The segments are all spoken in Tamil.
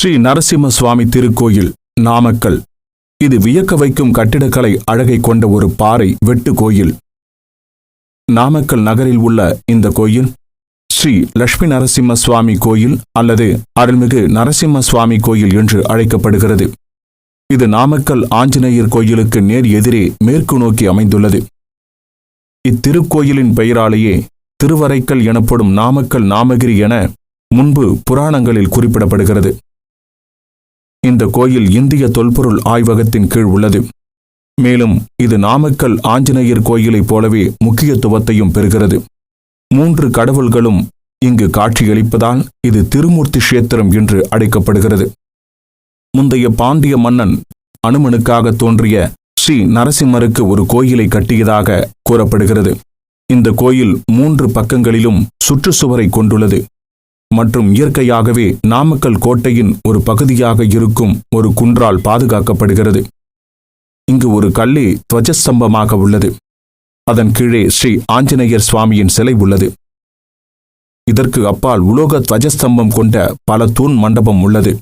ஸ்ரீ நரசிம்ம சுவாமி திருக்கோயில் நாமக்கல். இது வியக்க வைக்கும் கட்டிடக்கலை அழகை கொண்ட ஒரு பாறை வெட்டு கோயில். நாமக்கல் நகரில் உள்ள இந்த கோயில் ஸ்ரீ லட்சுமி நரசிம்ம சுவாமி கோயில் அல்லது அருள்மிகு நரசிம்ம சுவாமி கோயில் என்று அழைக்கப்படுகிறது. இது நாமக்கல் ஆஞ்சநேயர் கோயிலுக்கு நேர் எதிரே மேற்கு நோக்கி அமைந்துள்ளது. இத்திருக்கோயிலின் பெயராலேயே திருவரைக்கல் எனப்படும் நாமக்கல் நாமகிரி என முன்பு புராணங்களில் குறிப்பிடப்படுகிறது. இந்த கோயில் இந்திய தொல்பொருள் ஆய்வகத்தின் கீழ் உள்ளது. மேலும் இது நாமக்கல் ஆஞ்சநேயர் கோயிலைப் போலவே முக்கியத்துவத்தையும் பெறுகிறது. மூன்று கடவுள்களும் இங்கு காட்சியளிப்பதால் இது திருமூர்த்தி கஷேத்திரம் என்று அழைக்கப்படுகிறது. முந்தைய பாண்டிய மன்னன் அனுமனுக்காக தோன்றிய ஸ்ரீ நரசிம்மருக்கு ஒரு கோயிலை கட்டியதாக கூறப்படுகிறது. இந்த கோயில் மூன்று பக்கங்களிலும் சுற்றுச்சுவரை கொண்டுள்ளது. மற்றும் இயற்கையாகவே நாமக்கல் கோட்டையின் ஒரு பகுதியாக இருக்கும் ஒரு குன்றால் பாதுகாக்கப்படுகிறது. இங்கு ஒரு கல்லே துவஜஸ்தம்பமாக உள்ளது. அதன் கீழே ஸ்ரீ ஆஞ்சநேயர் சுவாமியின் சிலை உள்ளது. இதற்கு அப்பால் உலோக துவஜஸ்தம்பம் கொண்ட பல தூண் மண்டபம் உள்ளது.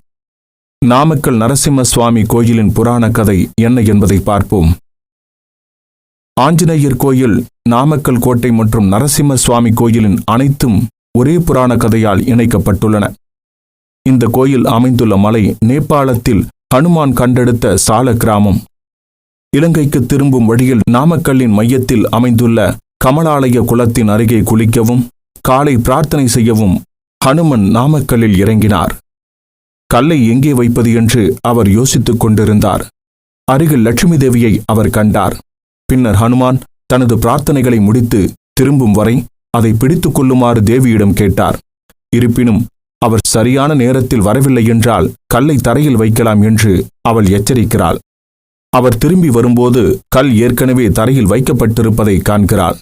நாமக்கல் நரசிம்ம சுவாமி கோயிலின் புராண கதை என்ன என்பதை பார்ப்போம். ஆஞ்சநேயர் கோயில் நாமக்கல் கோட்டை மற்றும் நரசிம்ம சுவாமி கோயிலின் அனைத்தும் ஒரே புராண கதையால் இணைக்கப்பட்டுள்ளன. இந்த கோயில் அமைந்துள்ள மலை நேபாளத்தில் ஹனுமான் கண்டெடுத்த சால கிராமம். இலங்கைக்கு திரும்பும் வழியில் நாமக்கல்லின் மையத்தில் அமைந்துள்ள கமலாலய குளத்தின் அருகே குளிக்கவும் காலை பிரார்த்தனை செய்யவும் ஹனுமன் நாமக்கல்லில் இறங்கினார். கல்லை எங்கே வைப்பது என்று அவர் யோசித்துக் கொண்டிருந்தார். அருகில் லட்சுமி தேவியை அவர் கண்டார். பின்னர் ஹனுமான் தனது பிரார்த்தனைகளை முடித்து திரும்பும் வரை அதை பிடித்துக் கொள்ளுமாறு தேவியிடம் கேட்டார். இருப்பினும் அவர் சரியான நேரத்தில் வரவில்லை என்றால் கல்லை தரையில் வைக்கலாம் என்று அவள் எச்சரிக்கிறாள். அவர் திரும்பி வரும்போது கல் ஏற்கனவே தரையில் வைக்கப்பட்டிருப்பதை காண்கிறாள்.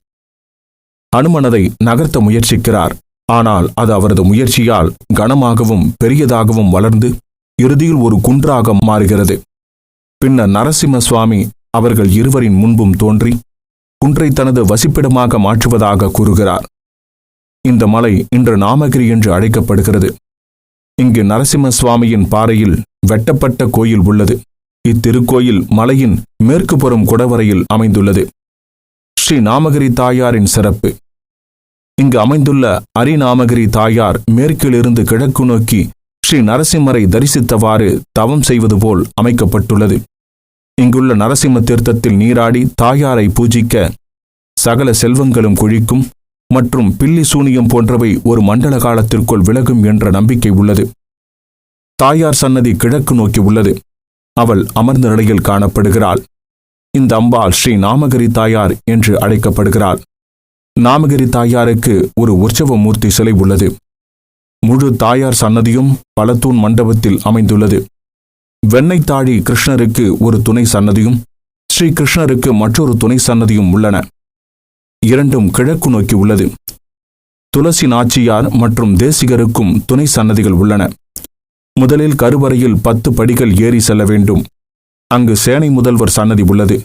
அனுமனதை நகர்த்த முயற்சிக்கிறார். ஆனால் அது அவரது முயற்சியால் கனமாகவும் பெரியதாகவும் வளர்ந்து இறுதியில் ஒரு குன்றாக மாறுகிறது. பின்னர் நரசிம்ம சுவாமி அவர்கள் இருவரின் முன்பும் தோன்றி குன்றை தனது வசிப்பிடமாக மாற்றுவதாக கூறுகிறார். இந்த மலை இன்று நாமகிரி என்று அழைக்கப்படுகிறது. இங்கு நரசிம்ம சுவாமியின் பாறையில் வெட்டப்பட்ட கோயில் உள்ளது. இத்திருக்கோயில் மலையின் மேற்கு புறம் குடவரையில் அமைந்துள்ளது. ஸ்ரீ நாமகிரி தாயாரின் சிறப்பு. இங்கு அமைந்துள்ள அரிநாமகிரி தாயார் மேற்கிலிருந்து கிழக்கு நோக்கி ஸ்ரீ நரசிம்மரை தரிசித்தவாறு தவம் செய்வது போல் அமைக்கப்பட்டுள்ளது. இங்குள்ள நரசிம்ம தீர்த்தத்தில் நீராடி தாயாரை பூஜிக்க சகல செல்வங்களும் குழிக்கும் மற்றும் பில்லி சூனியம் போன்றவை ஒரு மண்டல காலத்திற்குள் விலகும் என்ற நம்பிக்கை உள்ளது. தாயார் சன்னதி கிழக்கு நோக்கி உள்ளது. அவள் அமர்ந்த நிலையில் காணப்படுகிறாள். இந்த அம்பாள் ஸ்ரீ நாமகிரி தாயார் என்று அழைக்கப்படுகிறாள். நாமகிரி தாயாருக்கு ஒரு உற்சவ மூர்த்தி சிலை உள்ளது. முழு தாயார் சன்னதியும் பலத்தூண் மண்டபத்தில் அமைந்துள்ளது. வெண்ணைத்தாழி கிருஷ்ணருக்கு ஒரு துணை சன்னதியும் ஸ்ரீ கிருஷ்ணருக்கு மற்றொரு துணை சன்னதியும் உள்ளன. இரண்டும் கிழக்கு நோக்கி உள்ளது. துளசி நாச்சியார் மற்றும் தேசிகருக்கும் துணை சன்னதிகள் உள்ளன. முதலில் கருவறையில் பத்து படிகள் ஏறி செல்ல வேண்டும். அங்கு சேனை முதல்வர் சன்னதி உள்ளது.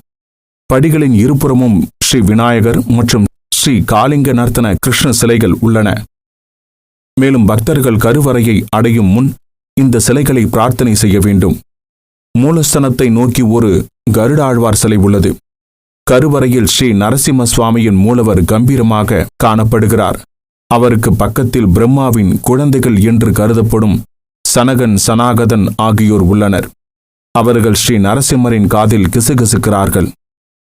படிகளின் இருபுறமும் ஸ்ரீ விநாயகர் மற்றும் ஸ்ரீ காளிங்க நர்த்தன கிருஷ்ண சிலைகள் உள்ளன. மேலும் பக்தர்கள் கருவறையை அடையும் முன் இந்த சிலைகளை பிரார்த்தனை செய்ய வேண்டும். மூலஸ்தனத்தை நோக்கி ஒரு கருடாழ்வார் சிலை உள்ளது. கருவறையில் ஸ்ரீ நரசிம்ம சுவாமியின் மூலவர் கம்பீரமாக காணப்படுகிறார். அவருக்கு பக்கத்தில் பிரம்மாவின் குழந்தைகள் என்று கருதப்படும் சனகன் சனாகதன் ஆகியோர் உள்ளனர். அவர்கள் ஸ்ரீ நரசிம்மரின் காதில் கிசுகிசுக்கிறார்கள்.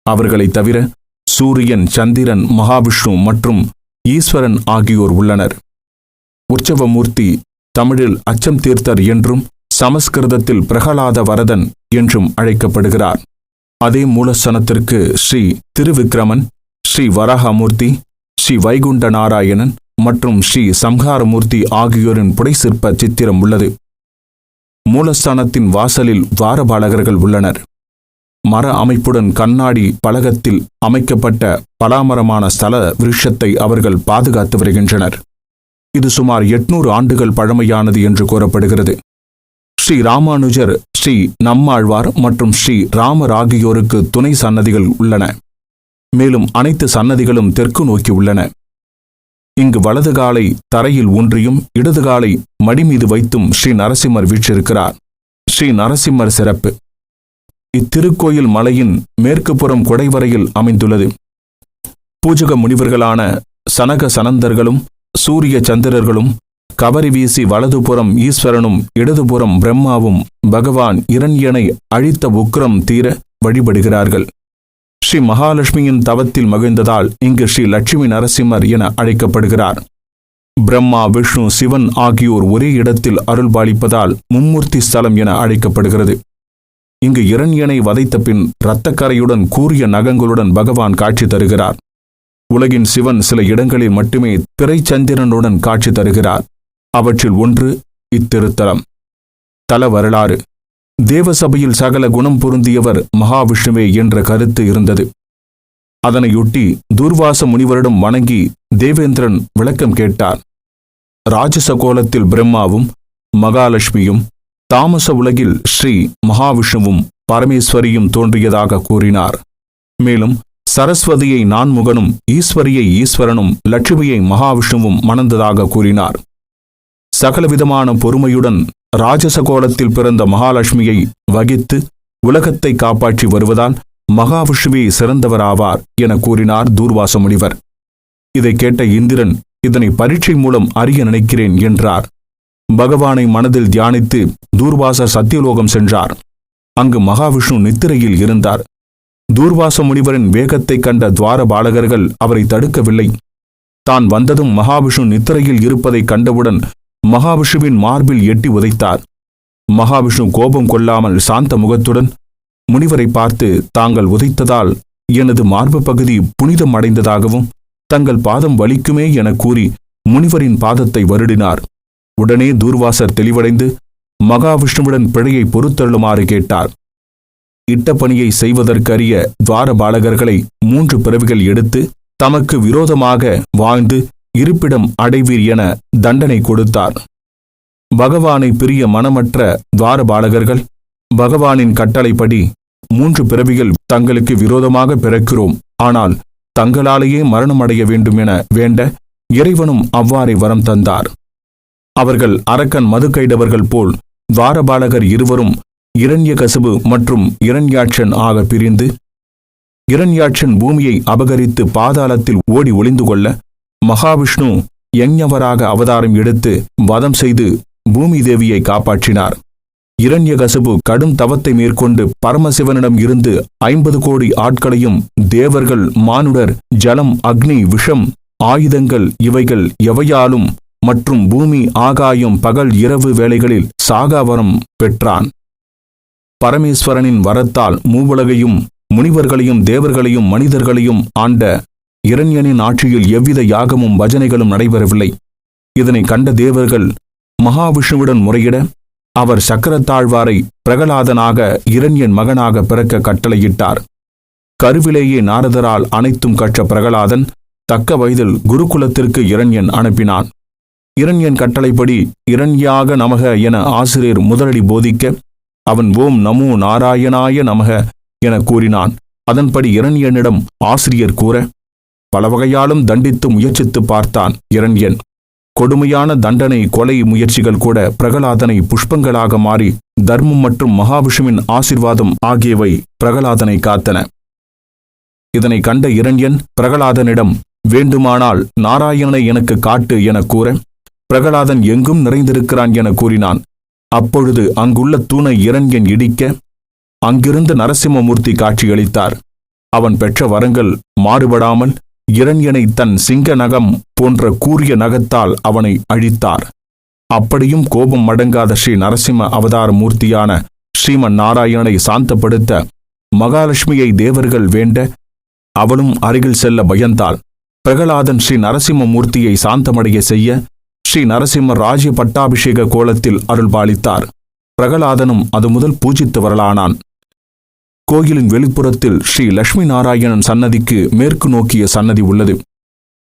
அவர்களைத் தவிர சூரியன் சந்திரன் மகாவிஷ்ணு மற்றும் ஈஸ்வரன் ஆகியோர் உள்ளனர். உற்சவமூர்த்தி தமிழில் அச்சம் தீர்த்தர் என்றும் சமஸ்கிருதத்தில் பிரகலாத வரதன் என்றும் அழைக்கப்படுகிறார். அதே மூலஸ்தனத்திற்கு ஸ்ரீ திருவிக்கிரமன் ஸ்ரீ வராகமூர்த்தி ஸ்ரீ வைகுண்ட நாராயணன் மற்றும் ஸ்ரீ சம்ஹாரமூர்த்தி ஆகியோரின் புடைசிற்ப சித்திரம் உள்ளது. மூலஸ்தானத்தின் வாசலில் வாரபாலகர்கள் உள்ளனர். மர அமைப்புடன் கண்ணாடி பலகத்தில் அமைக்கப்பட்ட பலாமரமான ஸ்தல விருஷத்தை அவர்கள் பாதுகாத்து வருகின்றனர். இது சுமார் எட்நூறு ஆண்டுகள் பழமையானது என்று கூறப்படுகிறது. ஸ்ரீ ராமானுஜர் ஸ்ரீ நம்மாழ்வார் மற்றும் ஸ்ரீ ராமர் ஆகியோருக்கு துணை சன்னதிகள் உள்ளன. மேலும் அனைத்து சன்னதிகளும் தெற்கு நோக்கி உள்ளன. இங்கு வலது காலை தரையில் ஊன்றியும் இடது காலை மடி மீது வைத்தும் ஸ்ரீ நரசிம்மர் வீற்றிருக்கிறார். ஸ்ரீ நரசிம்மர் சிறப்பு. இத்திருக்கோயில் மலையின் மேற்கு புறம் குடைவரையில் அமைந்துள்ளது. பூஜக முனிவர்களான சனக சனந்தர்களும் சூரிய சந்திரர்களும் கவரி வீசி வலதுபுறம் ஈஸ்வரனும் இடதுபுறம் பிரம்மாவும் பகவான் இரண்யனை அழித்த உக்ரம் தீர வழிபடுகிறார்கள். ஸ்ரீ மகாலட்சுமியின் தவத்தில் மகிழ்ந்ததால் இங்கு ஸ்ரீ லட்சுமி நரசிம்மர் என அழைக்கப்படுகிறார். பிரம்மா விஷ்ணு சிவன் ஆகியோர் ஒரே இடத்தில் அருள்பாலிப்பதால் மும்மூர்த்தி ஸ்தலம் என அழைக்கப்படுகிறது. இங்கு இரண்யனை வதைத்த பின் இரத்தக்கரையுடன் கூறிய நகங்களுடன் பகவான் காட்சி தருகிறார். உலகின் சிவன் சில இடங்களில் மட்டுமே திரைச்சந்திரனுடன் காட்சி தருகிறார். அவற்றில் ஒன்று இத்திருத்தலம். தல வரலாறு. தேவசபையில் சகல குணம் பொருந்தியவர் மகாவிஷ்ணுவே என்ற கருத்து இருந்தது. அதனையொட்டி துர்வாச முனிவரிடம் வணங்கி தேவேந்திரன் விளக்கம் கேட்டார். ராஜச கோலத்தில் பிரம்மாவும் மகாலட்சுமியும் தாமச உலகில் ஸ்ரீ மகாவிஷ்ணுவும் பரமேஸ்வரியும் தோன்றியதாக கூறினார். மேலும் சரஸ்வதியை நான்முகனும் ஈஸ்வரியை ஈஸ்வரனும் லட்சுமியை மகாவிஷ்ணுவும் மணந்ததாக கூறினார். சகலவிதமான பொறுமையுடன் ராஜசகோலத்தில் பிறந்த மகாலட்சுமியை வகித்து உலகத்தை காப்பாற்றி வருவதால் மகாவிஷ்ணுவே சிறந்தவராவார் என கூறினார் தூர்வாச முனிவர் இதை கேட்ட இந்திரன் இதனை பரீட்சை மூலம் அறிய நினைக்கிறேன் என்றார். பகவானை மனதில் தியானித்து தூர்வாசர் சத்தியலோகம் சென்றார். அங்கு மகாவிஷ்ணு நித்திரையில் இருந்தார். தூர்வாச முனிவரின் வேகத்தைக் கண்ட துவார பாலகர்கள் அவரை தடுக்கவில்லை. தான் வந்ததும் மகாவிஷ்ணு நித்திரையில் இருப்பதைக் கண்டவுடன் மகாவிஷ்ணுவின் மார்பில் எட்டி உதைத்தார். மகாவிஷ்ணு கோபம் கொள்ளாமல் சாந்த முகத்துடன் முனிவரை பார்த்து தாங்கள் உதைத்ததால் எனது மார்பு பகுதி புனிதம் அடைந்ததாகவும் தங்கள் பாதம் வலிக்குமே என கூறி முனிவரின் பாதத்தை வருடினார். உடனே தூர்வாசர் தெளிவடைந்து மகாவிஷ்ணுவுடன் பிழையை பொறுத்தள்ளுமாறு கேட்டார். இட்ட பணியை செய்வதற்கரிய துவாரபாலகர்களை மூன்று பிறவிகள் எடுத்து தமக்கு விரோதமாக வாழ்ந்து இருப்பிடம் அடைவீர் என தண்டனை கொடுத்தார். பகவானை பிரிய மனமற்ற துவாரபாலகர்கள் பகவானின் கட்டளைப்படி மூன்று பிறவிகள் தங்களுக்கு விரோதமாக பிறக்கிறோம். ஆனால் தங்களாலேயே மரணமடைய வேண்டும் என வேண்ட இறைவனும் அவ்வாறே வரம் தந்தார். அவர்கள் அரக்கன் மதுக்கைடவர்கள் போல் துவாரபாலகர் இருவரும் இரண்யகசிபு மற்றும் இரண்யாட்சன் ஆக பிரிந்து இரண்யாட்சன் பூமியை அபகரித்து பாதாளத்தில் ஓடி ஒளிந்து கொள்ள மகாவிஷ்ணு யஞவராக அவதாரம் எடுத்து வதம் செய்து பூமி தேவியை காப்பாற்றினார். இரண்யகசிபு கடும் தவத்தை மேற்கொண்டு பரமசிவனிடம் இருந்து ஐம்பது கோடி ஆட்களையும் தேவர்கள் மானுடர் ஜலம் அக்னி விஷம் ஆயுதங்கள் இவைகள் எவையாலும் மற்றும் பூமி ஆகாயம் பகல் இரவு வேளைகளில் சாகாவரம் பெற்றான். பரமேஸ்வரனின் வரத்தால் மூவுலகையும் முனிவர்களையும் தேவர்களையும் மனிதர்களையும் ஆண்ட இரண்யனின் ஆட்சியில் எவ்வித யாகமும் பஜனைகளும் நடைபெறவில்லை. இதனை கண்ட தேவர்கள் மகாவிஷ்ணுவுடன் முறையிட அவர் சக்கரத்தாழ்வாரை பிரகலாதனாக இரண்யன் மகனாக பிறக்க கட்டளையிட்டார். கருவிலேயே நாரதரால் அனைத்தும் கற்ற பிரகலாதன் தக்க வயதில் குருகுலத்திற்கு இரண்யன் அனுப்பினான். இரண்யன் கட்டளைப்படி இரண்யாக நமக என ஆசிரியர் முதலடி போதிக்க அவன் ஓம் நமோ நாராயணாய நமக என கூறினான். அதன்படி இரண்யனிடம் ஆசிரியர் கூற பல வகையாலும் தண்டித்து முயற்சித்து பார்த்தான் இரண்யன் கொடுமையான தண்டனை கொலை முயற்சிகள் கூட பிரகலாதனை புஷ்பங்களாக மாறி தர்மம் மற்றும் மகாவிஷ்ணுவின் ஆசிர்வாதம் ஆகியவை பிரகலாதனை காத்தன. இதனை கண்ட இரண்யன் பிரகலாதனிடம் வேண்டுமானால் நாராயணனை எனக்கு காட்டு என கூற பிரகலாதன் எங்கும் நிறைந்திருக்கிறான் என கூறினான். அப்பொழுது அங்குள்ள தூணை இரண்யன் இடிக்க அங்கிருந்து நரசிம்மமூர்த்தி காட்சியளித்தார். அவன் பெற்ற வரங்கள் மாறுபடாமல் இரண்யனை தன் சிங்க நகம் போன்ற கூரிய நகத்தால் அவனை அழித்தார். அப்படியும் கோபம் மடங்காத ஸ்ரீ நரசிம்ம அவதார மூர்த்தியான ஸ்ரீமன் நாராயணனை சாந்தப்படுத்த மகாலட்சுமியை தேவர்கள் வேண்ட அவளும் அருகில் செல்ல பயந்தாள். பிரகலாதன் ஸ்ரீ நரசிம்ம மூர்த்தியை சாந்தமடைய செய்ய ஸ்ரீ நரசிம்ம ராஜ்ய பட்டாபிஷேக கோலத்தில் அருள்பாலித்தார். பிரகலாதனும் அது முதல் பூஜித்து வரலானான். கோயிலின் வெளிப்புறத்தில் ஸ்ரீ லட்சுமி நாராயணன் சன்னதிக்கு மேற்கு நோக்கிய சன்னதி உள்ளது.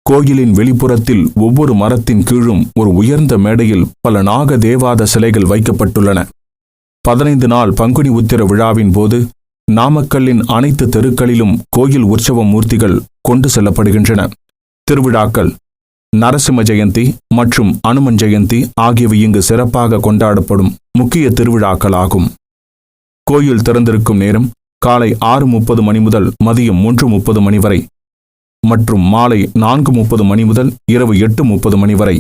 கோயிலின் வெளிப்புறத்தில் ஒவ்வொரு மரத்தின் கீழும் ஒரு உயர்ந்த மேடையில் பல நாக தேவாத சிலைகள் வைக்கப்பட்டுள்ளன. பதினைந்து நாள் பங்குனி உத்திர விழாவின் போது நாமக்கல்லின் அனைத்து தெருக்களிலும் கோயில் உற்சவ மூர்த்திகள் கொண்டு செல்லப்படுகின்றன. திருவிழாக்கள் நரசிம்ம ஜெயந்தி மற்றும் அனுமன் ஜெயந்தி ஆகியவை இங்கு சிறப்பாக கொண்டாடப்படும் முக்கிய திருவிழாக்களாகும். கோயில் திறந்திருக்கும் நேரம் காலை ஆறு முப்பது மணி முதல் மதியம் மூன்று முப்பது மணி வரை மற்றும் மாலை நான்கு முப்பது மணி முதல் இரவு எட்டு முப்பது மணி வரை.